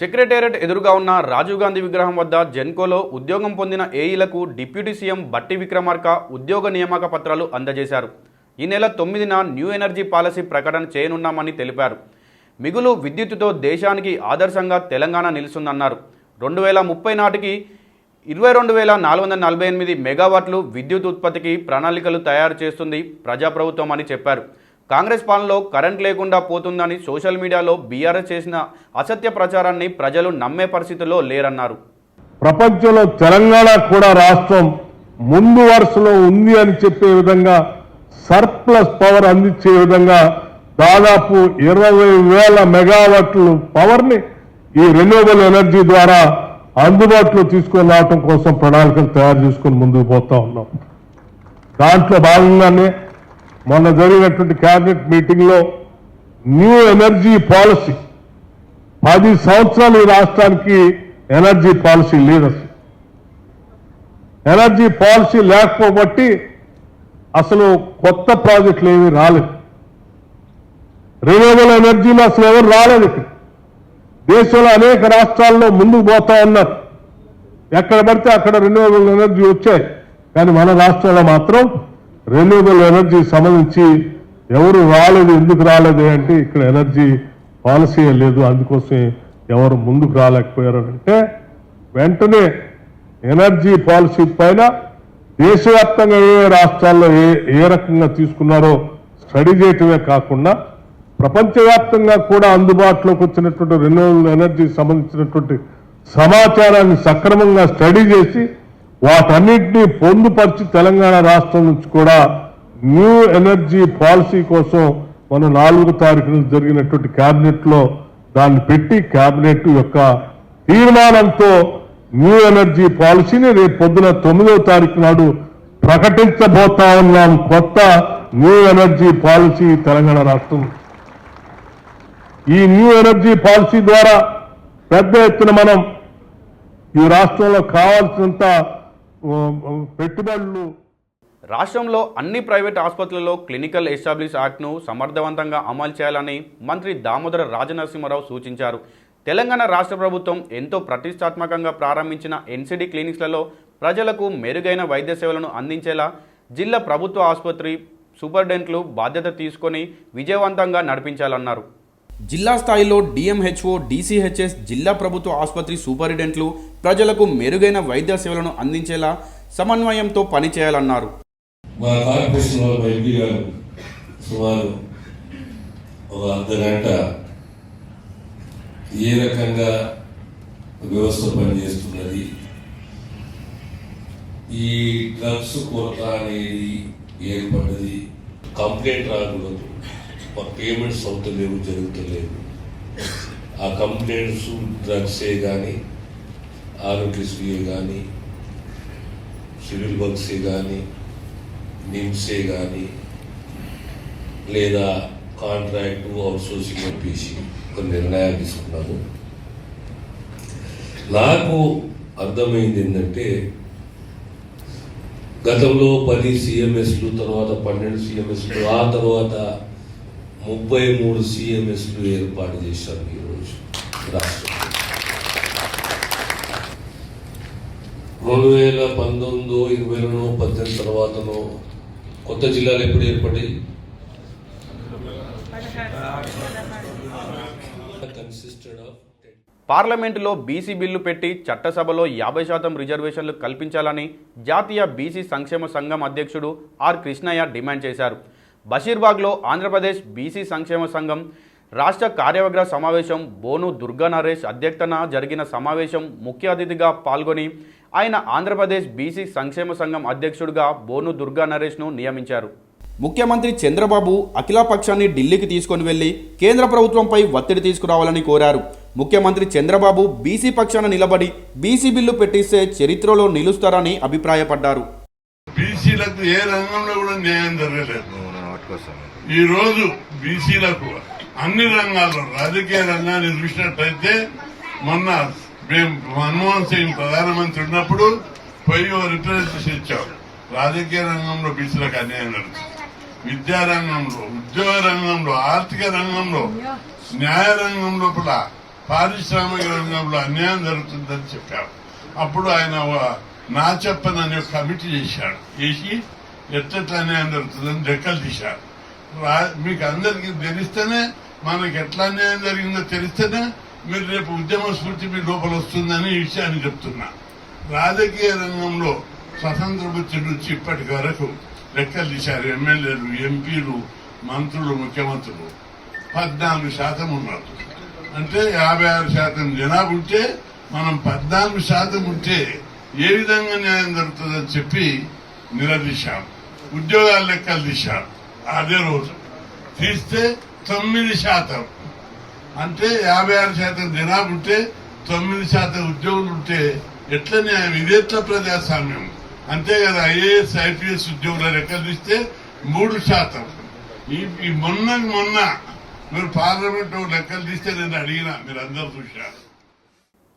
Secretariat ఎదురుగా ఉన్న రాజీవ్ గాంధీ విగ్రహం వద్ద జెన్కోలో ఉద్యోగం పొందిన ఏఈలకు డిప్యూటీ సీఎం బట్టి విక్రమార్క ఉద్యోగ నియామక పత్రాలు అందజేశారు. ఈ నెల తొమ్మిదిన న్యూ ఎనర్జీ పాలసీ ప్రకటన చేయనున్నామని తెలిపారు. మిగులు విద్యుత్తుతో దేశానికి ఆదర్శంగా తెలంగాణ నిలుస్తుందన్నారు. రెండు వేల ముప్పై నాటికి ఇరవై రెండు వేల నాలుగు వందల నలభై ఎనిమిది మెగావాట్లు విద్యుత్ ఉత్పత్తికి ప్రణాళికలు తయారు చేస్తుంది ప్రజాప్రభుత్వం అని చెప్పారు. కాంగ్రెస్ పాలనలో కరెంట్ లేకుండా పోతుందని సోషల్ మీడియాలో బీఆర్ఎస్ చేసిన అసత్య ప్రచారాన్ని ప్రజలు నమ్మే పరిస్థితుల్లో లేరన్నారు. ప్రపంచంలో తెలంగాణ కూడా రాష్ట్రం ముందు వరుసలో ఉంది అని చెప్పే విధంగా సర్ప్లస్ పవర్ అందించే విధంగా దాదాపు ఇరవై వేల మెగావాట్లు పవర్ని ఈ రెన్యూవబుల్ ఎనర్జీ ద్వారా అందుబాటులో తీసుకొని రావటం కోసం ప్రణాళికలు తయారు చేసుకొని ముందుకు పోతా ఉన్నాం. దాంట్లో భాగంగానే మొన్న జరిగినటువంటి క్యాబినెట్ మీటింగ్లో న్యూ ఎనర్జీ పాలసీ. పది సంవత్సరాలు ఈ రాష్ట్రానికి energy policy leaders energy policy లేకపోబట్టి అసలు కొత్త ప్రాజెక్టులు ఏమీ రాలేదు. రెన్యూవబుల్ ఎనర్జీలో అసలు ఎవరు రాలేదు ఇక్కడ. దేశంలో అనేక రాష్ట్రాల్లో ముందుకు పోతా ఉన్నారు. ఎక్కడ పడితే అక్కడ రెన్యూవబుల్ ఎనర్జీ వచ్చాయి. కానీ మన రాష్ట్రంలో మాత్రం రెన్యూబుల్ ఎనర్జీ సంబంధించి ఎవరు రాలేదు ఎందుకు రాలేదు అంటే ఇక్కడ ఎనర్జీ పాలసీ లేదు. అందుకోసం ఎవరు ముందుకు రాలేకపోయారు అంటే వెంటనే ఎనర్జీ పాలసీ పైన దేశవ్యాప్తంగా ఏ రాష్ట్రాల్లో ఏ ఏ రకంగా తీసుకున్నారో స్టడీ చేయటమే కాకుండా ప్రపంచవ్యాప్తంగా కూడా అందుబాటులోకి వచ్చినటువంటి రెన్యూవబుల్ ఎనర్జీ సంబంధించినటువంటి సమాచారాన్ని సక్రమంగా స్టడీ చేసి వాటన్నిటినీ పొందుపరిచి తెలంగాణ రాష్ట్రం నుంచి కూడా న్యూ ఎనర్జీ పాలసీ కోసం మన నాలుగో తారీఖున జరిగినటువంటి క్యాబినెట్లో దాన్ని పెట్టి క్యాబినెట్ యొక్క తీర్మానంతో న్యూ ఎనర్జీ పాలసీని రేపు పొద్దున తొమ్మిదవ తారీఖు నాడు ప్రకటించబోతా ఉన్నాం కొత్త న్యూ ఎనర్జీ పాలసీ తెలంగాణ రాష్ట్రం. ఈ న్యూ ఎనర్జీ పాలసీ ద్వారా పెద్ద ఎత్తున మనం ఈ రాష్ట్రంలో కావాల్సినంత పెట్టుబడులు. రాష్ట్రంలో అన్ని ప్రైవేట్ ఆసుపత్రుల్లో క్లినికల్ ఎస్టాబ్లిష్ యాక్ట్ను సమర్థవంతంగా అమలు చేయాలని మంత్రి దామోదర రాజనరసింహారావు సూచించారు. తెలంగాణ రాష్ట్ర ప్రభుత్వం ఎంతో ప్రతిష్టాత్మకంగా ప్రారంభించిన ఎన్సిడి క్లినిక్స్లలో ప్రజలకు మెరుగైన వైద్య సేవలను అందించేలా జిల్లా ప్రభుత్వ ఆసుపత్రి సూపరింటెండెంట్లు బాధ్యత తీసుకొని విజయవంతంగా నడిపించాలన్నారు. జిల్లా స్థాయిలో డిఎంహెచ్ఓ డీసీహెచ్ఎస్ జిల్లా ప్రభుత్వ ఆసుపత్రి సూపరింటెండెంట్లు ప్రజలకు మెరుగైన వైద్య సేవలను అందించేలా సమన్వయంతో పనిచేయాలన్నారు. మా కార్పొరేషన్ వాళ్ళ ఎంపీ గారు సుమారు ఒక అర్ధ గంట ఏ రకంగా వ్యవస్థ పనిచేస్తున్నది? ఈ డ్రగ్స్ కొరత అనేది ఏర్పడ్డది. కంప్లైంట్ రాకూడదు. మా పేమెంట్స్ అవుతలేవు జరుగుతలేవు ఆ కంప్లైంట్స్ డ్రగ్సే కానీ ఆరోగ్యశ్రీయే కానీ సివిల్ వర్క్సే కానీ నిమ్సే కానీ లేదా కాంట్రాక్ట్ అవుట్సోర్సింగ్ చెప్పేసి కొన్ని నిర్ణయాలు తీసుకున్నాము నాకు అర్థమైంది ఏంటంటే గతంలో పది సిఎంఎస్లు తర్వాత పన్నెండు సిఎంఎస్లు ఆ తర్వాత ముప్పై మూడు సిఎంఎస్లు ఏర్పాటు చేశారు ఈరోజు రాష్ట్రం రెండు వేల పంతొమ్మిదో ఇరవైలోనో పద్దెనిమిది తర్వాతనో కొత్త జిల్లాలు ఎప్పుడు ఏర్పడాయి పార్లమెంటులో బీసీ బిల్లు పెట్టి చట్టసభలో యాభై శాతం రిజర్వేషన్లు కల్పించాలని జాతీయ బీసీ సంక్షేమ సంఘం అధ్యక్షుడు ఆర్ కృష్ణయ్య డిమాండ్ చేశారు. బషీర్బాగ్లో ఆంధ్రప్రదేశ్ బీసీ సంక్షేమ సంఘం రాష్ట్ర కార్యవర్గ సమావేశం బోను దుర్గా నరేష్ అధ్యక్షతన జరిగిన సమావేశం ముఖ్య అతిథిగా పాల్గొని ఆయన ఆంధ్రప్రదేశ్ బీసీ సంక్షేమ సంఘం అధ్యక్షుడిగా బోను దుర్గా నరేష్ను నియమించారు. ముఖ్యమంత్రి చంద్రబాబు అఖిలపక్షాన్ని ఢిల్లీకి తీసుకొని వెళ్ళి కేంద్ర ప్రభుత్వంపై ఒత్తిడి తీసుకురావాలని కోరారు. ముఖ్యమంత్రి చంద్రబాబు బీసీ పక్షాన నిలబడి బీసీ బిల్లు పెట్టిస్తే చరిత్రలో నిలుస్తారని అభిప్రాయపడ్డారు. బీసీలకు ఏ రంగంలో కూడా న్యాయం జరగలేదు. ఈ రోజు బీసీలకు అన్ని రంగాల్లో రాజకీయ రంగాన్ని చూసినట్టయితే మొన్న మేము మన్మోహన్ సింగ్ ప్రధానమంత్రి ఉన్నప్పుడు పోయి రిప్రజెంటేషన్ ఇచ్చాం. రాజకీయ రంగంలో బీసీలకు అన్యాయం జరుగుతుంది. విద్యా రంగంలో ఉద్యోగ రంగంలో ఆర్థిక రంగంలో న్యాయ రంగం లోపల పారిశ్రామిక రంగంలో అన్యాయం జరుగుతుందని చెప్పారు అప్పుడు ఆయన నా చెప్పని ఒక కమిటీ చేశాడు. చేసి ఎట్లెట్లా అన్యాయం జరుగుతుందని లెక్కలు తీశారు. మీకు అందరికీ తెలిస్తేనే మనకి ఎట్లా అన్యాయం జరిగిందో తెలిస్తేనే మీరు రేపు ఉద్యమ స్ఫూర్తి మీ లోపల వస్తుందని ఈ విషయాన్ని చెప్తున్నా. రాజకీయ రంగంలో స్వతంత్ర బుద్ధి నుంచి ఇప్పటి వరకు లెక్కలు తీశారు ఎమ్మెల్యేలు ఎంపీలు మంత్రులు ముఖ్యమంత్రులు. పద్నాలుగు శాతం ఉన్నారు. అంటే యాభై ఆరు శాతం జనాభా ఉంటే మనం పద్నాలుగు శాతం ఉంటే ఏ విధంగా న్యాయం జరుగుతుందని చెప్పి నిలదీశాము. ఉద్యోగాల లెక్కలు తీశారు అదే రోజు. తీస్తే తొమ్మిది శాతం. అంటే యాభై ఆరు శాతం జనాభా ఉంటే తొమ్మిది శాతం ఉద్యోగులు ఉంటే ఎట్లా న్యాయం? ఇదెట్లా ప్రజాస్వామ్యం? అంతే కదా ఐఏఎస్ ఐపీఎస్ ఉద్యోగుల లెక్కలు తీస్తే మూడు శాతం. ఈ మొన్న మొన్న మీరు పార్లమెంట్ లెక్కలు తీస్తే నేను అడిగినా మీరు అందరూ చూశారు.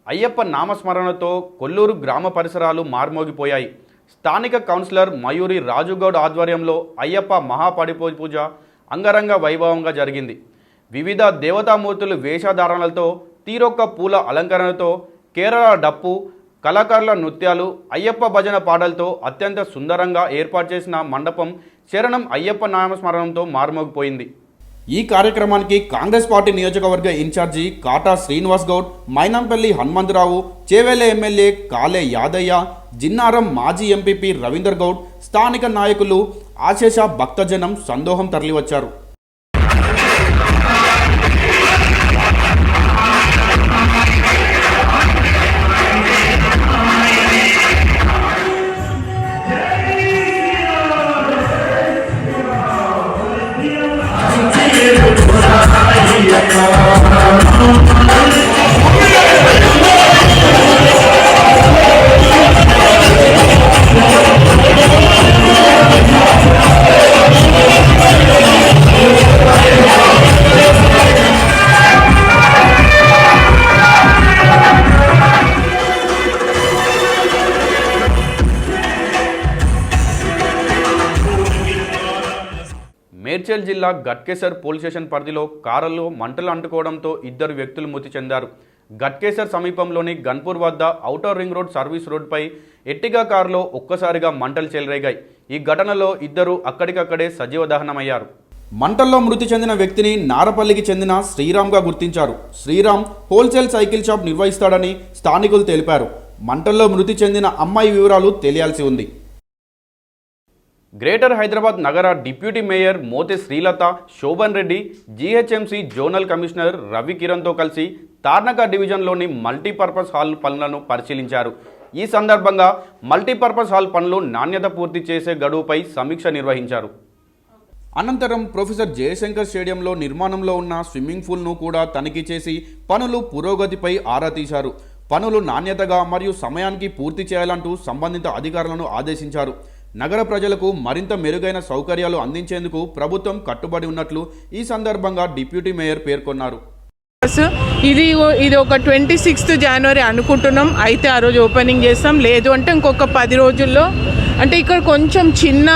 అయ్యప్ప నామస్మరణతో కొల్లూరు గ్రామ పరిసరాలు మార్మోగిపోయాయి. స్థానిక కౌన్సిలర్ మయూరి రాజుగౌడ్ ఆధ్వర్యంలో అయ్యప్ప మహాపడిపో పూజ అంగరంగ వైభవంగా జరిగింది. వివిధ దేవతామూర్తులు వేషధారణలతో తీరొక్క పూల అలంకరణతో కేరళ డప్పు కళాకారుల నృత్యాలు అయ్యప్ప భజన పాటలతో అత్యంత సుందరంగా ఏర్పాటు చేసిన మండపం శరణం అయ్యప్ప నామస్మరణంతో మారుమోగిపోయింది. ఈ కార్యక్రమానికి కాంగ్రెస్ పార్టీ నియోజకవర్గ ఇన్ఛార్జి కాటా శ్రీనివాస్ గౌడ్ మైనంపల్లి హనుమంతరావు చేవేల ఎమ్మెల్యే కాలే యాదయ్య జిన్నారం మాజీ ఎంపీపీ రవీందర్ గౌడ్ స్థానిక నాయకులు ఆశేష భక్తజనం సందోహం తరలివచ్చారు. జిల్లా గట్కేసర్ పోలీస్ స్టేషన్ పరిధిలో కారులో మంటలు అంటుకోవడంతో ఇద్దరు వ్యక్తులు మృతి చెందారు. గట్కేసర్ సమీపంలోని గన్పూర్ వద్ద ఔటర్ రింగ్ రోడ్ సర్వీస్ రోడ్పై ఎట్టిగా కారులో ఒక్కసారిగా మంటలు చెలరేగాయి. ఈ ఘటనలో ఇద్దరు అక్కడికక్కడే సజీవ దహనమయ్యారు. మంటల్లో మృతి చెందిన వ్యక్తిని నారపల్లికి చెందిన శ్రీరామ్గా గుర్తించారు. శ్రీరామ్ హోల్సేల్ సైకిల్ షాప్ నిర్వహిస్తాడని స్థానికులు తెలిపారు. మంటల్లో మృతి చెందిన అమ్మాయి వివరాలు తెలియాల్సి ఉంది. గ్రేటర్ హైదరాబాద్ నగర deputy mayor Mothe Srilatha Shoban Reddy GHMC zonal commissioner Ravi కిరణ్తో కలిసి తార్నక డివిజన్లోని మల్టీపర్పస్ హాల్ పనులను పరిశీలించారు. ఈ సందర్భంగా మల్టీపర్పస్ హాల్ పనులు నాణ్యత పూర్తి చేసే గడువుపై సమీక్ష నిర్వహించారు. అనంతరం ప్రొఫెసర్ జయశంకర్ స్టేడియంలో నిర్మాణంలో ఉన్న స్విమ్మింగ్ పూల్ను కూడా తనిఖీ చేసి పనులు పురోగతిపై ఆరా తీశారు. పనులు నాణ్యతగా మరియు సమయానికి పూర్తి చేయాలంటూ సంబంధిత అధికారులను ఆదేశించారు. నగర ప్రజలకు మరింత మెరుగైన సౌకర్యాలు అందించేందుకు ప్రభుత్వం కట్టుబడి ఉన్నట్లు ఈ సందర్భంగా డిప్యూటీ మేయర్ పేర్కొన్నారు. ఇది ఇది ఒక ట్వంటీ సిక్స్త్ జనవరి అనుకుంటున్నాం. అయితే ఆ రోజు ఓపెనింగ్ చేస్తాం. లేదు అంటే ఇంకొక పది రోజుల్లో అంటే ఇక్కడ కొంచెం చిన్న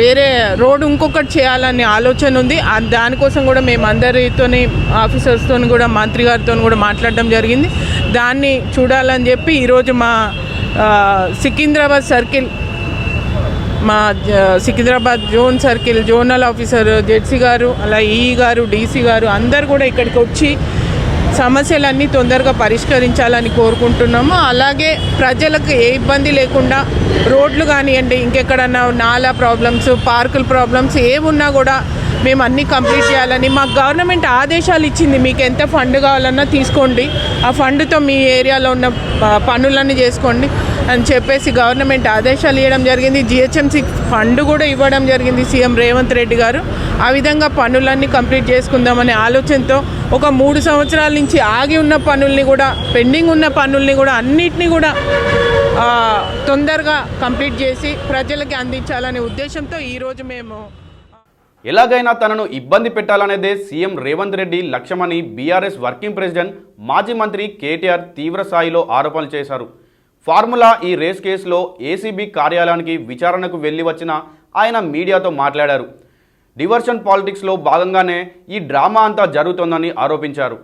వేరే రోడ్ ఇంకొకటి చేయాలనే ఆలోచన ఉంది. దానికోసం కూడా మేము అందరితోని ఆఫీసర్స్తో కూడా మంత్రి గారితో కూడా మాట్లాడడం జరిగింది. దాన్ని చూడాలని చెప్పి ఈరోజు మా సికింద్రాబాద్ సర్కిల్ మా జ- Secunderabad zone circle zonal officer ZC గారు అలా ఈఈ గారు డీసీ గారు అందరు కూడా ఇక్కడికి వచ్చి సమస్యలన్నీ తొందరగా పరిష్కరించాలని కోరుకుంటున్నాము. అలాగే ప్రజలకు ఏ ఇబ్బంది లేకుండా రోడ్లు కానివ్వండి ఇంకెక్కడన్నా నాలా ప్రాబ్లమ్స్ పార్కుల ప్రాబ్లమ్స్ ఏమున్నా కూడా మేము అన్నీ కంప్లీట్ చేయాలని మాకు గవర్నమెంట్ ఆదేశాలు ఇచ్చింది మీకు ఎంత ఫండ్ కావాలన్నా తీసుకోండి. ఆ ఫండ్తో మీ ఏరియాలో ఉన్న పనులన్నీ చేసుకోండి అని చెప్పేసి గవర్నమెంట్ ఆదేశాలు ఇవ్వడం జరిగింది. జిహెచ్ఎంసీ ఫండ్ కూడా ఇవ్వడం జరిగింది సీఎం రేవంత్ రెడ్డి గారు. ఆ విధంగా పనులన్నీ కంప్లీట్ చేసుకుందామనే ఆలోచనతో ఒక మూడు సంవత్సరాల నుంచి ఆగి ఉన్న పనుల్ని కూడా పెండింగ్ ఉన్న పనుల్ని కూడా అన్నిటినీ కూడా తొందరగా కంప్లీట్ చేసి ప్రజలకి అందించాలనే ఉద్దేశంతో ఈరోజు మేము ఎలాగైనా తనను ఇబ్బంది పెట్టాలనేదే సీఎం రేవంత్ రెడ్డి లక్ష్యమని బీఆర్ఎస్ వర్కింగ్ ప్రెసిడెంట్ మాజీ మంత్రి కేటీఆర్ తీవ్ర స్థాయిలో ఆరోపణలు చేశారు. ఫార్ములా ఈ రేస్ కేసులో ఏసీబీ కార్యాలయానికి విచారణకు వెళ్ళి వచ్చిన ఆయన మీడియాతో మాట్లాడారు. డివర్షన్ పాలిటిక్స్లో భాగంగానే ఈ డ్రామా అంతా జరుగుతోందని ఆరోపించారు.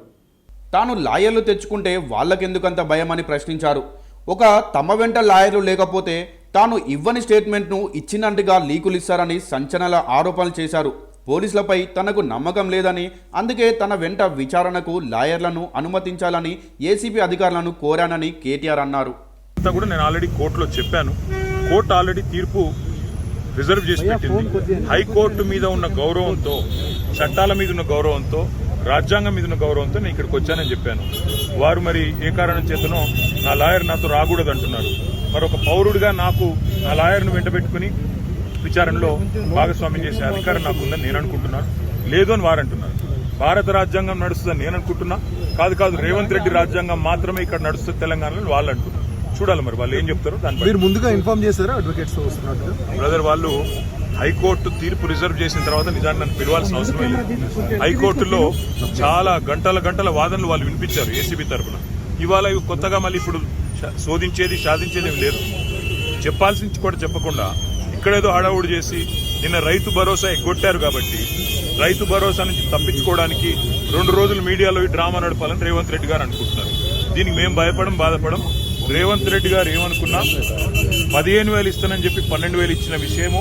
తాను లాయర్లు తెచ్చుకుంటే వాళ్ళకెందుకంత భయమని ప్రశ్నించారు. ఒక తమ వెంట లాయర్లు లేకపోతే తాను ఇవ్వని స్టేట్మెంట్ను ఇచ్చినట్టుగా లీకులు ఇస్తారని సంచలన ఆరోపణలు చేశారు. పోలీసులపై తనకు నమ్మకం లేదని అందుకే తన వెంట విచారణకు లాయర్లను అనుమతించాలని ఏసీపీ అధికారులను కోరానని కేటీఆర్ అన్నారు. అంతా కూడా నేను ఆల్రెడీ కోర్టులో చెప్పాను. కోర్టు ఆల్రెడీ తీర్పు రిజర్వ్ చేసి పెట్టింది. హైకోర్టు మీద ఉన్న గౌరవంతో చట్టాల మీద ఉన్న గౌరవంతో రాజ్యాంగం మీద ఉన్న గౌరవంతో నేను ఇక్కడికి వచ్చానని చెప్పాను. వారు మరి ఏ కారణం చేతనో నా లాయర్ నాతో రాకూడదు అంటున్నారు మరి ఒక పౌరుడిగా నాకు నా లాయర్ను వెంట పెట్టుకుని విచారణలో భాగస్వామ్యం చేసే అధికారం నాకు ఉందని నేను అనుకుంటున్నాను. లేదు అని వారు అంటున్నారు. భారత రాజ్యాంగం నడుస్తుందని నేను అనుకుంటున్నా. కాదు కాదు రేవంత్ రెడ్డి రాజ్యాంగం మాత్రమే ఇక్కడ నడుస్తుంది తెలంగాణలో వాళ్ళు అంటున్నారు. చూడాలి మరి వాళ్ళు ఏం చెప్తారో దాన్ని మీరు ముందుగా ఇన్ఫార్మ్ చేశారా? అడ్వకేట్స్ బ్రదర్ వాళ్ళు హైకోర్టు తీర్పు రిజర్వ్ చేసిన తర్వాత నిజాన్ని నన్ను పిలవాల్సిన అవసరం లేదు. హైకోర్టులో చాలా గంటల గంటల వాదనలు వాళ్ళు వినిపించారు ఏసీబీ తరఫున ఇవాళ ఇవి కొత్తగా మళ్ళీ ఇప్పుడు శోధించేది సాధించేది లేదు. చెప్పాల్సింది కూడా చెప్పకుండా ఇక్కడేదో హడావుడి చేసి నిన్న రైతు భరోసా ఎగ్గొట్టారు కాబట్టి రైతు భరోసా నుంచి తప్పించుకోవడానికి రెండు రోజులు మీడియాలో ఈ డ్రామా నడపాలని రేవంత్ రెడ్డి గారు అనుకుంటున్నారు. దీనికి మేము భయపడం బాధపడం. రేవంత్ రెడ్డి గారు ఏమనుకున్నా పదిహేను వేలు ఇస్తానని చెప్పి పన్నెండు వేలు ఇచ్చిన విషయము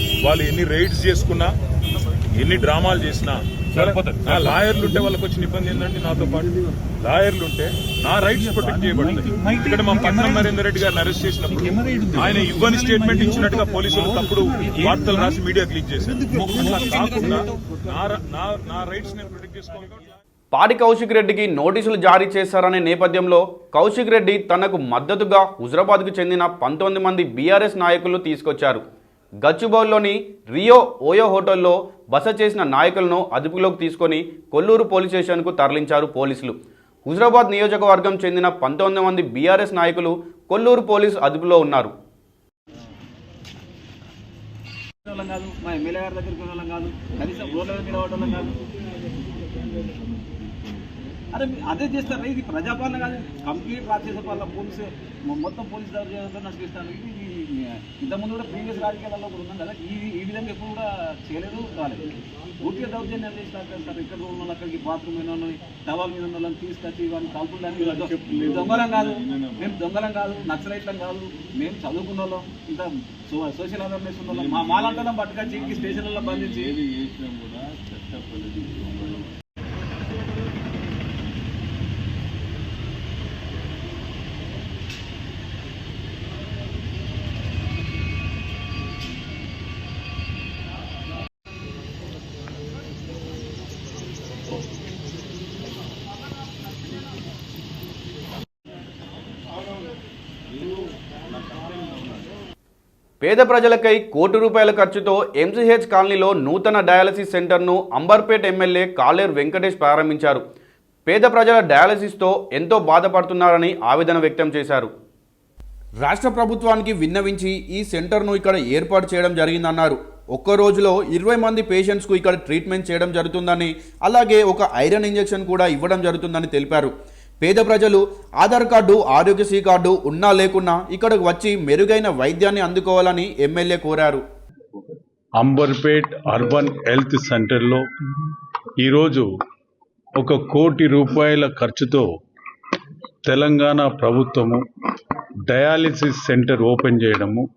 వాళ్ళు ఎన్ని రైడ్స్ చేసుకున్నా ఎన్ని డ్రామాలు చేసినా నా లాయర్లు ఉంటే వాళ్ళకి వచ్చిన ఇబ్బంది ఏంటంటే నాతో పాటు. లాయర్లు ఉంటే నా రైట్స్ ప్రొటెక్ట్ చేయబడతాయి ఇక్కడ మా పట్నం నరేందర్ రెడ్డి గారిని అరెస్ట్ చేసినప్పుడు ఆయన ఇవ్వని స్టేట్మెంట్ ఇచ్చినట్టుగా పోలీసులు తప్పుడు వార్తలు రాసి మీడియాకి లీక్ చేశారు. నా రైట్స్ నేను ప్రొటెక్ట్ చేసుకోవాలి పాడి కౌశిక్ రెడ్డికి నోటీసులు జారీ చేశారనే నేపథ్యంలో కౌశిక్ రెడ్డి తనకు మద్దతుగా హుజరాబాద్కు చెందిన పంతొమ్మిది మంది బీఆర్ఎస్ నాయకులను తీసుకొచ్చారు. గచ్చిబౌల్లోని రియో ఓయో హోటల్లో బస చేసిన నాయకులను అదుపులోకి తీసుకొని కొల్లూరు పోలీస్ స్టేషన్కు తరలించారు పోలీసులు. హుజరాబాద్ నియోజకవర్గం చెందిన పంతొమ్మిది మంది బీఆర్ఎస్ నాయకులు కొల్లూరు పోలీసు అదుపులో ఉన్నారు. కాదు మా ఎమ్మెల్యే గారి దగ్గరికి వెళ్ళడం కాదు కనీసం రోడ్ల మీద కాదు అరే అదే చేస్తారు? ఇది ప్రజాపాలన కాదు. కంప్లీట్ రాక్షస పాలన పోలీసు మొత్తం పోలీసు దౌర్జన్యంతో నడిపిస్తాను ఇది ఇది ఇంతకుముందు కూడా ప్రీవియస్ రాజకీయాలలో కూడా ఉన్నాం కదా ఈ ఈ విధంగా ఎప్పుడు కూడా చేయలేదు కాలేదు. పూర్తిగా దౌర్జన్యం చేసి సార్ ఇక్కడ ఉన్న వాళ్ళు అక్కడికి బాత్రూమ్ మీద ఉన్న టవాల్ మీద ఉన్న వాళ్ళని తీసుకొచ్చి వాళ్ళని మేము దొంగలం కాదు. మేము దొంగలం కాదు. నక్సలైట్లం కాదు. మేము చదువుకున్న వాళ్ళం. ఇంత సోషల్ అవేర్నెస్ ఉన్న వాళ్ళం. మా మాలంటలం పట్టుకొచ్చి స్టేషన్లలో బంధించి పేద ప్రజలకై కోటి రూపాయల ఖర్చుతో ఎంసీహెచ్ కాలనీలో నూతన డయాలసిస్ సెంటర్ను అంబర్పేట్ ఎమ్మెల్యే కాలేరు వెంకటేష్ ప్రారంభించారు. పేద ప్రజల డయాలసిస్తో ఎంతో బాధపడుతున్నారని ఆవేదన వ్యక్తం చేశారు. రాష్ట్ర ప్రభుత్వానికి విన్నవించి ఈ సెంటర్ను ఇక్కడ ఏర్పాటు చేయడం జరిగిందన్నారు. ఒక్క రోజులో ఇరవై మంది పేషెంట్స్కు ఇక్కడ ట్రీట్మెంట్ చేయడం జరుగుతుందని అలాగే ఒక ఐరన్ ఇంజెక్షన్ కూడా ఇవ్వడం జరుగుతుందని తెలిపారు. పేద ప్రజలు ఆధార్ కార్డు ఆరోగ్యశ్రీ కార్డు ఉన్నా లేకున్నా ఇక్కడకు వచ్చి మెరుగైన వైద్యాన్ని అందుకోవాలని ఎమ్మెల్యే కోరారు. అంబర్పేట్ అర్బన్ హెల్త్ సెంటర్లో ఈరోజు ఒక కోటి రూపాయల ఖర్చుతో తెలంగాణ ప్రభుత్వము డయాలిసిస్ సెంటర్ ఓపెన్ చేయడము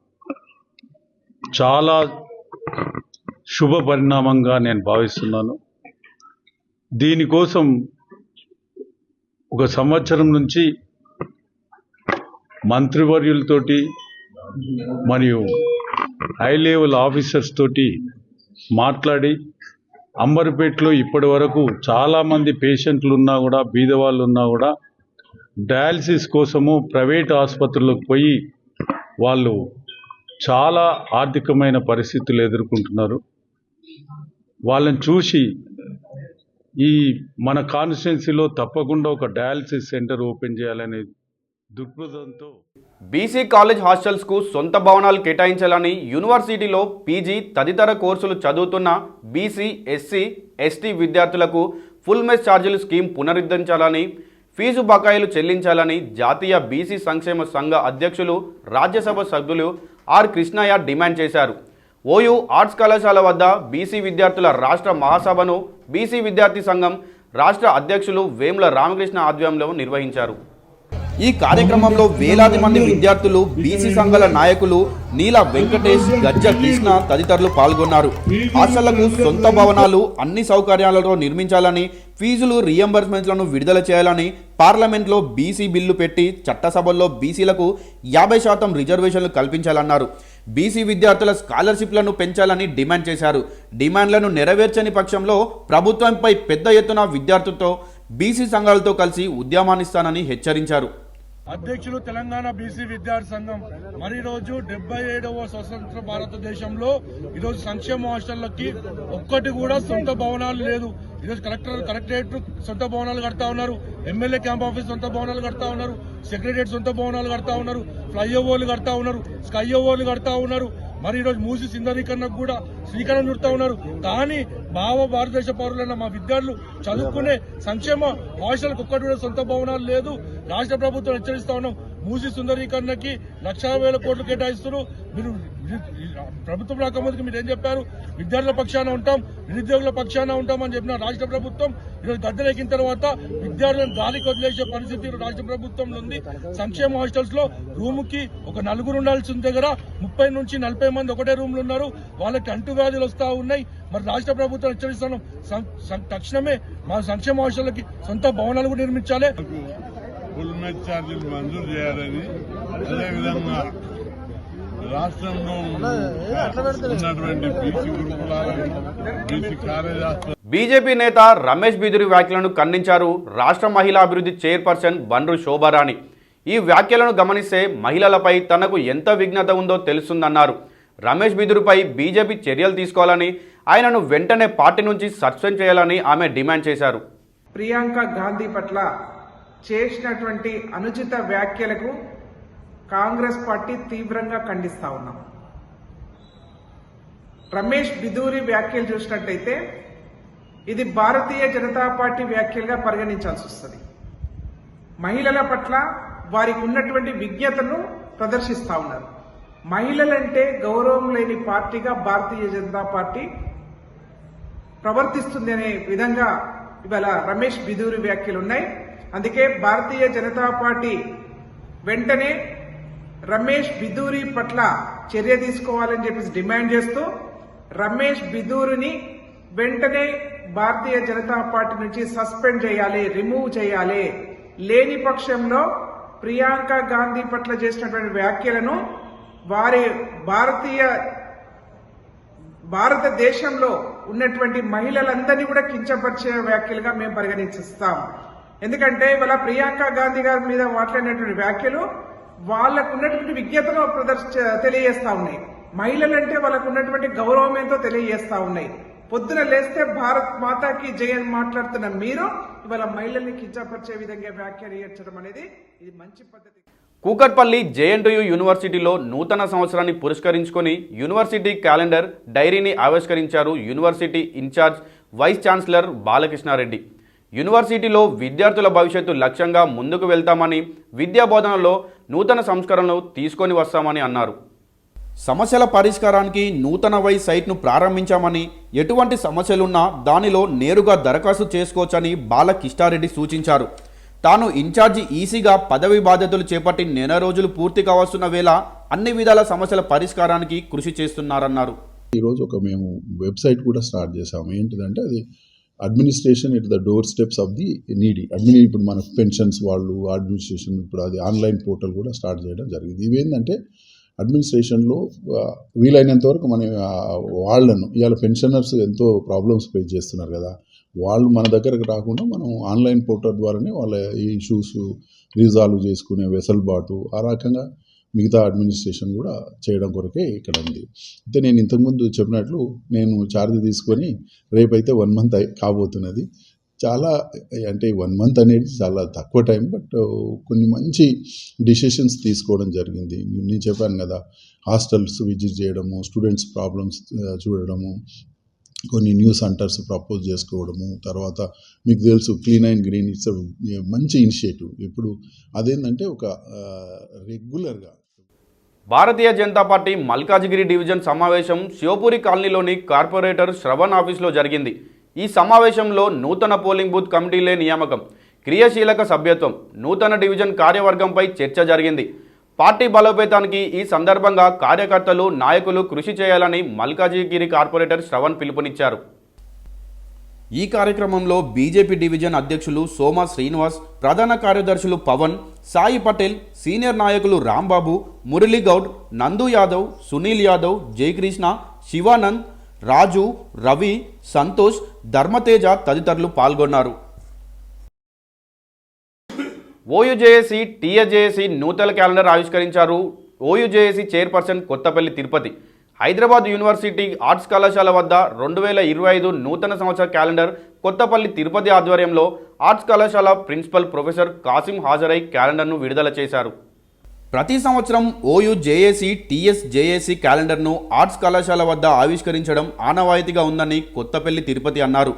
చాలా శుభ పరిణామంగా నేను భావిస్తున్నాను. దీనికోసం ఒక సంవత్సరం నుంచి మంత్రివర్యులతోటి మరియు హై లెవెల్ ఆఫీసర్స్ తోటి మాట్లాడి అంబర్పేటలో ఇప్పటి వరకు చాలామంది పేషెంట్లు ఉన్నా కూడా బీదవాళ్ళు ఉన్నా కూడా డయాలసిస్ కోసము ప్రైవేట్ ఆసుపత్రులకు పోయి వాళ్ళు చాలా ఆర్థికమైన పరిస్థితులు ఎదుర్కొంటున్నారు. వాళ్ళని చూసి ఈ మన కాన్స్టిట్యున్సీలో తప్పకుండా ఒక డయాలసిస్ సెంటర్ ఓపెన్ చేయాలనే దృక్పథంతో బీసీ కాలేజ్ హాస్టల్స్కు సొంత భవనాలు కేటాయించాలని యూనివర్సిటీలో పీజీ తదితర కోర్సులు చదువుతున్న బీసీ ఎస్సీ ఎస్టీ విద్యార్థులకు ఫుల్ మెస్ ఛార్జీలు స్కీమ్ పునరుద్ధరించాలని ఫీజు బకాయిలు చెల్లించాలని జాతీయ బీసీ సంక్షేమ సంఘ అధ్యక్షులు రాజ్యసభ సభ్యులు ఆర్ కృష్ణయ్య డిమాండ్ చేశారు. ఓయూ ఆర్ట్స్ కళాశాల వద్ద బీసీ విద్యార్థుల రాష్ట్ర మహాసభను బీసీ విద్యార్థి సంఘం రాష్ట్ర అధ్యక్షులు వేముల రామకృష్ణ ఆధ్వర్యంలో నిర్వహించారు. ఈ కార్యక్రమంలో వేలాది మంది విద్యార్థులు బీసీ సంఘాల నాయకులు నీల వెంకటేష్ గజ్జ కృష్ణ తదితరులు పాల్గొన్నారు. హాస్టళ్ళకు సొంత భవనాలు అన్ని సౌకర్యాలతో నిర్మించాలని ఫీజులు రియంబర్స్మెంట్లను విడుదల చేయాలని పార్లమెంట్లో బీసీ బిల్లు పెట్టి చట్టసభల్లో బీసీలకు యాభై శాతం రిజర్వేషన్లు కల్పించాలన్నారు. బీసీ విద్యార్థుల స్కాలర్షిప్లను పెంచాలని డిమాండ్ చేశారు. డిమాండ్లను నెరవేర్చని పక్షంలో ప్రభుత్వంపై పెద్ద ఎత్తున విద్యార్థులతో బీసీ సంఘాలతో కలిసి ఉద్యమానిస్తానని హెచ్చరించారు. అధ్యక్షులు తెలంగాణ బీసీ విద్యార్థి సంఘం. మరి రోజు డెబ్బై ఏడవ స్వతంత్ర భారతదేశంలో ఈరోజు సంక్షేమ హాస్టళ్ళకి ఒక్కటి కూడా సొంత భవనాలు లేదు. ఈరోజు కలెక్టర్ కలెక్టరేట్ సొంత భవనాలు కడతా ఉన్నారు. ఎమ్మెల్యే క్యాంప్ ఆఫీస్ సొంత భవనాలు కడతా ఉన్నారు. సెక్రటరియట్ సొంత భవనాలు కడతా ఉన్నారు. ఫ్లైఓవర్లు కడతా ఉన్నారు స్కై ఓవర్లు కడతా ఉన్నారు. మరి ఈరోజు మూసి సింధరీకరణకు కూడా శ్రీకారం చుడతా ఉన్నారు. కానీ భావ భారతదేశ పౌరులైన మా విద్యార్థులు చదువుకునే సంక్షేమ హాస్టల్కి ఒక్కటి కూడా సొంత భవనాలు లేదు. రాష్ట్ర ప్రభుత్వం హెచ్చరిస్తా ఉన్నాం మూసి సుందరీకరణకి లక్ష వేల కోట్లు కేటాయిస్తున్నారు. మీరు ప్రభుత్వం రాకముందుకు మీరు ఏం చెప్పారు? విద్యార్థుల పక్షాన ఉంటాం నిరుద్యోగుల పక్షాన ఉంటామని చెప్పిన రాష్ట్ర ప్రభుత్వం ఈరోజు గద్దెలెక్కిన తర్వాత విద్యార్థులను గాలికి వదిలేసే పరిస్థితి రాష్ట్ర ప్రభుత్వంలో ఉంది. సంక్షేమ హాస్టల్స్లో రూమ్కి ఒక నలుగురు ఉండాల్సిన దగ్గర. ముప్పై నుంచి నలభై మంది ఒకటే రూమ్లు ఉన్నారు. వాళ్ళకి అంటువ్యాధులు వస్తా ఉన్నాయి. మరి రాష్ట్ర ప్రభుత్వం హెచ్చరిస్తాను. తక్షణమే మా సంక్షేమ హాస్టల్కి సొంత భవనాలు కూడా నిర్మించాలి. ఫుల్ మెచ్ ఛార్జీలు మంజూరు చేయాలని అదేవిధంగా రాష్ట్రంలో ఉన్నటువంటి బీసీ గురుకులాలను బీసీ కాలేజ్ హాస్టల్ బీజేపీ నేత రమేష్ బిదురి వ్యాఖ్యలను ఖండించారు రాష్ట్ర మహిళా అభివృద్ధి చైర్పర్సన్ బండ్రు శోభారాణి. ఈ వ్యాఖ్యలను గమనిస్తే మహిళలపై తనకు ఎంత విఘ్నత ఉందో తెలుస్తుందన్నారు. రమేష్ బిదురుపై బీజేపీ చర్యలు తీసుకోవాలని ఆయనను వెంటనే పార్టీ నుంచి సస్పెండ్ చేయాలని ఆమె డిమాండ్ చేశారు. ప్రియాంక గాంధీ పట్ల చేసినటువంటి అనుచిత వ్యాఖ్యలకు కాంగ్రెస్ పార్టీ తీవ్రంగా ఖండిస్తా ఉన్నాం. రమేష్ బిదూరి వ్యాఖ్యలు చూసినట్టయితే ఇది భారతీయ జనతా పార్టీ వ్యాఖ్యలుగా పరిగణించాల్సి వస్తుంది. మహిళల పట్ల వారికి ఉన్నటువంటి విజ్ఞతను ప్రదర్శిస్తా ఉన్నారు. మహిళలంటే గౌరవం లేని పార్టీగా భారతీయ జనతా పార్టీ ప్రవర్తిస్తుంది అనే విధంగా ఇవాళ రమేష్ బిదూరి వ్యాఖ్యలు ఉన్నాయి. అందుకే భారతీయ జనతా పార్టీ వెంటనే రమేష్ బిదూరి పట్ల చర్య తీసుకోవాలని చెప్పేసి డిమాండ్ చేస్తూ రమేష్ బిదూరిని వెంటనే భారతీయ జనతా పార్టీ నుంచి సస్పెండ్ చేయాలి రిమూవ్ చేయాలి. లేని పక్షంలో ప్రియాంక గాంధీ పట్ల చేసినటువంటి వ్యాఖ్యలను వారి భారతీయ భారతదేశంలో ఉన్నటువంటి మహిళలందరినీ కూడా కించపరిచే వ్యాఖ్యలుగా మేము పరిగణిస్తాం. ఎందుకంటే ఇవాళ ప్రియాంక గాంధీ గారి మీద మాట్లాడినటువంటి వ్యాఖ్యలు వాళ్ళకు ఉన్నటువంటి విజ్ఞతను ప్రదర్శ తెలియజేస్తా ఉన్నాయి. మహిళలంటే వాళ్ళకు ఉన్నటువంటి గౌరవం ఏంటో తెలియజేస్తా ఉన్నాయి. పొద్దున లేస్తే భారత్ మాతాకి జయ అని మాట్లాడుతున్న మీరు ఇవాళ మహిళల్ని కించపరిచే విధంగా వ్యాఖ్యానించడం అనేది ఇది మంచి పద్ధతి. కూకట్పల్లి జేఎన్టీయు యూనివర్సిటీలో నూతన సంవత్సరాన్ని పురస్కరించుకొని యూనివర్సిటీ క్యాలెండర్ డైరీని ఆవిష్కరించారు university incharge vice chancellor Balakrishna Reddy. యూనివర్సిటీలో విద్యార్థుల భవిష్యత్తు లక్ష్యంగా ముందుకు వెళ్తామని విద్యా బోధనలో నూతన సంస్కరణలు తీసుకొని వస్తామని అన్నారు. సమస్యల పరిష్కారానికి నూతన వై సైట్ను ప్రారంభించామని ఎటువంటి సమస్యలున్నా దానిలో నేరుగా దరఖాస్తు చేసుకోవచ్చని బాలకిష్టారెడ్డి సూచించారు. తాను ఇన్ఛార్జి ఈసీగా పదవి బాధ్యతలు చేపట్టి నెల రోజులు పూర్తి కావస్తున్న వేళ అన్ని విధాల సమస్యల పరిష్కారానికి కృషి చేస్తున్నారన్నారు. ఈరోజు ఒక మేము వెబ్సైట్ కూడా స్టార్ట్ చేసాము ఏంటిదంటే అది administration at the door steps of the needy అడ్మిని ఇప్పుడు మన పెన్షన్స్ వాళ్ళు అడ్మినిస్ట్రేషన్ ఇప్పుడు అది ఆన్లైన్ పోర్టల్ కూడా స్టార్ట్ చేయడం జరిగింది. ఇవేంటంటే అడ్మినిస్ట్రేషన్లో వీలైనంత వరకు మన వాళ్ళను ఇవాళ పెన్షనర్స్ ఎంతో ప్రాబ్లమ్స్ ఫేస్ చేస్తున్నారు కదా. వాళ్ళు మన దగ్గరకు రాకుండా మనం ఆన్లైన్ పోర్టల్ ద్వారానే వాళ్ళ ఈ ఇష్యూస్ రిజాల్వ్ చేసుకునే వెసలుబాటు ఆ రకంగా మిగతా అడ్మినిస్ట్రేషన్ కూడా చేయడం కొరకే ఇక్కడ ఉంది. అయితే నేను ఇంతకుముందు చెప్పినట్లు నేను ఛార్జ్ తీసుకొని రేపైతే వన్ మంత్ కాబోతున్నది. చాలా అంటే వన్ మంత్ అనేది చాలా తక్కువ టైం బట్ uh, కొన్ని మంచి డిసిషన్స్ తీసుకోవడం జరిగింది. నేను చెప్పాను కదా హాస్టల్స్ విజిట్ చేయడము స్టూడెంట్స్ ప్రాబ్లమ్స్ uh, చూడడము కొన్ని న్యూ సెంటర్స్ ప్రపోజ్ చేసుకోవడము తర్వాత మీకు తెలుసు క్లీన్ అండ్ గ్రీన్ ఇట్స్ మంచి ఇనిషియేటివ్ ఇప్పుడు అదేంటంటే ఒక uh, రెగ్యులర్గా భారతీయ జనతా పార్టీ మల్కాజిగిరి డివిజన్ సమావేశం శివపురి కాలనీలోని కార్పొరేటర్ శ్రవణ్ ఆఫీస్లో జరిగింది. ఈ సమావేశంలో నూతన పోలింగ్ బూత్ కమిటీలే నియామకం. క్రియాశీలక సభ్యత్వం నూతన డివిజన్ కార్యవర్గంపై చర్చ జరిగింది. పార్టీ బలోపేతానికి ఈ సందర్భంగా కార్యకర్తలు నాయకులు కృషి చేయాలని మల్కాజిగిరి కార్పొరేటర్ శ్రవణ్ పిలుపునిచ్చారు. ఈ కార్యక్రమంలో బీజేపీ డివిజన్ అధ్యక్షులు సోమ శ్రీనివాస్ ప్రధాన కార్యదర్శులు పవన్ సాయి పటేల్ సీనియర్ నాయకులు రాంబాబు మురళీగౌడ్ నందు యాదవ్ సునీల్ యాదవ్ జయకృష్ణ శివానంద్ రాజు రవి సంతోష్ ధర్మతేజ తదితరులు పాల్గొన్నారు. ఓయుజేఏసీ టీఎజేఏసీ నూతన క్యాలెండర్ ఆవిష్కరించారు. OUJAC chairperson Kothapalli Tirupati. Hyderabad university arts కళాశాల వద్ద రెండు వేల ఇరవై ఐదు నూతన సంవత్సర క్యాలెండర్ కొత్తపల్లి తిరుపతి ఆధ్వర్యంలో ఆర్ట్స్ కళాశాల ప్రిన్సిపల్ ప్రొఫెసర్ కాసిం హాజరై క్యాలెండర్ను విడుదల చేశారు. ప్రతి సంవత్సరం ఓయూ జేఏసీ టీఎస్ జేఏసీ క్యాలెండర్ను ఆర్ట్స్ కళాశాల వద్ద ఆవిష్కరించడం ఆనవాయితీగా ఉందని కొత్తపల్లి తిరుపతి అన్నారు.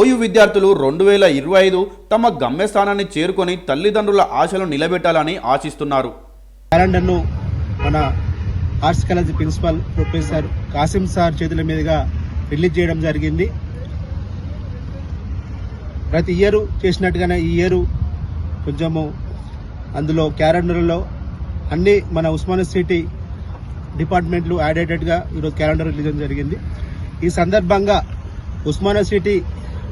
ఓయూ విద్యార్థులు రెండు వేల ఇరవై ఐదు తమ గమ్యస్థానాన్ని చేరుకొని తల్లిదండ్రుల ఆశలు నిలబెట్టాలని ఆశిస్తున్నారు. క్యాలెండర్ను మన arts college principal professor Kasim sir చేతుల మీదుగా రిలీజ్ చేయడం జరిగింది. ప్రతి ఇయరు చేసినట్టుగానే ఈ ఇయరు కొంచెము అందులో క్యాలెండర్లో అన్ని మన ఉస్మానియా సిటీ డిపార్ట్మెంట్లు యాడేటెడ్గా ఈరోజు క్యాలెండర్ రిలీజ్ చేయడం జరిగింది. ఈ సందర్భంగా ఉస్మానియా సిటీ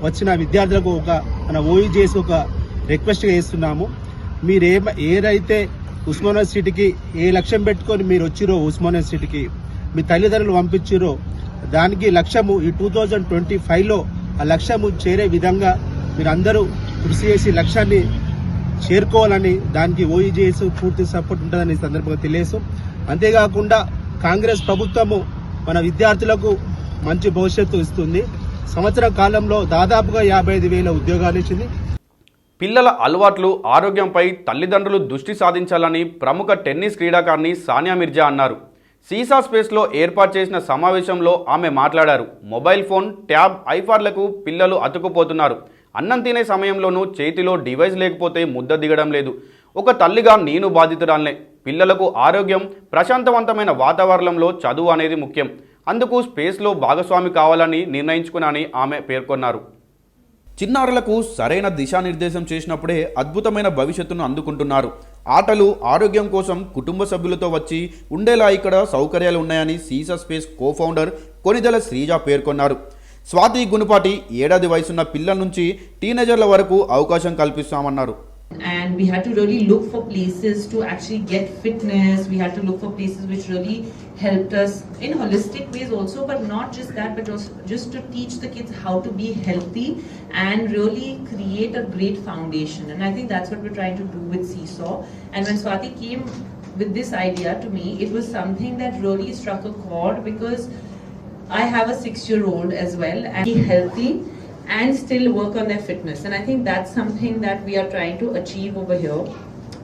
వచ్చిన విద్యార్థులకు ఒక మన ఓఈజేసి ఒక రిక్వెస్ట్గా చేస్తున్నాము. మీరు ఏ ఏదైతే ఉస్మానియా సిటీకి ఏ లక్ష్యం పెట్టుకొని మీరు వచ్చిరో ఉస్మానియా సిటీకి మీ తల్లిదండ్రులు పంపించిరో దానికి లక్ష్యము ఈ టూ థౌజండ్ ట్వంటీ ఫైవ్లో ఆ లక్ష్యము చేరే విధంగా మీరందరూ కృషి చేసి లక్ష్యాన్ని చేరుకోవాలని దానికి ఓఈజేఎస్ పూర్తి సపోర్ట్ ఉంటుందని సందర్భంగా తెలియసు అంతేకాకుండా కాంగ్రెస్ ప్రభుత్వము మన విద్యార్థులకు మంచి భవిష్యత్తు ఇస్తుంది. సంవత్సర కాలంలో దాదాపుగా యాభై ఐదు వేల ఉద్యోగాలు ఇచ్చింది. పిల్లల అలవాట్లు ఆరోగ్యంపై తల్లిదండ్రులు దృష్టి సాధించాలని ప్రముఖ టెన్నిస్ క్రీడాకారిణి సానియా మిర్జా అన్నారు. సీసా స్పేస్లో ఏర్పాటు చేసిన సమావేశంలో ఆమె మాట్లాడారు. మొబైల్ ఫోన్ ట్యాబ్ ఐఫార్లకు పిల్లలు అతుకుపోతున్నారు. అన్నం తినే సమయంలోనూ చేతిలో డివైస్ లేకపోతే ముద్ద దిగడం లేదు. ఒక తల్లిగా నేను బాధితురాలనే. పిల్లలకు ఆరోగ్యం ప్రశాంతవంతమైన వాతావరణంలో చదువు అనేది ముఖ్యం. అందుకు స్పేస్లో భాగస్వామి కావాలని నిర్ణయించుకున్నానని ఆమె పేర్కొన్నారు. చిన్నారులకు సరైన దిశానిర్దేశం చేసినప్పుడే అద్భుతమైన భవిష్యత్తును అందుకుంటున్నారు. ఆటలు ఆరోగ్యం కోసం కుటుంబ సభ్యులతో వచ్చి ఉండేలా ఇక్కడ సౌకర్యాలు ఉన్నాయని సీసా స్పేస్ కోఫౌండర్ కొనిదెల శ్రీజ పేర్కొన్నారు. స్వాతి గుణపాటి ఏడాది వయసున్న పిల్లల నుంచి టీనేజర్ల వరకు అవకాశం కల్పిస్తామన్నారు. And we had to really look for places to actually get fitness. We had to look for places which really helped us in holistic ways also but not just that but also just to teach the kids how to be healthy and really create a great foundation. And i think that's what we're trying to do with seesaw. And when swati came with this idea to me it was something that really struck a chord because I have a six year old as well and be healthy and still work on their fitness. And I think that's something that we are trying to achieve over here.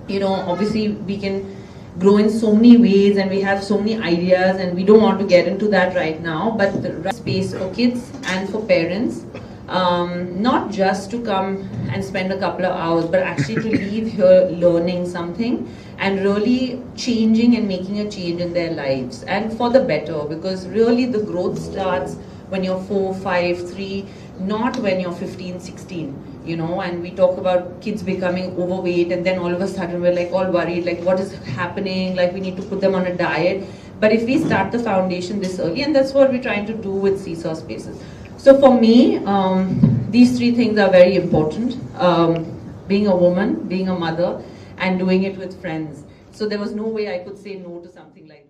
You know, obviously we can grow in so many ways and we have so many ideas and we don't want to get into that right now, but the right space for kids and for parents. Um, not just to come and spend a couple of hours, but actually to leave here learning something and really changing and making a change in their lives and for the better because really the growth starts when you're 4 5 3 not when you're 15 16 you know and we talk about kids becoming overweight and then all of a sudden we're like all worried like what is happening like we need to put them on a diet but if we start the foundation this early and that's what we're trying to do with seesaw spaces so for me um, these three things are very important um, being a woman being a mother and doing it with friends. So there was no way I could say no to something like that.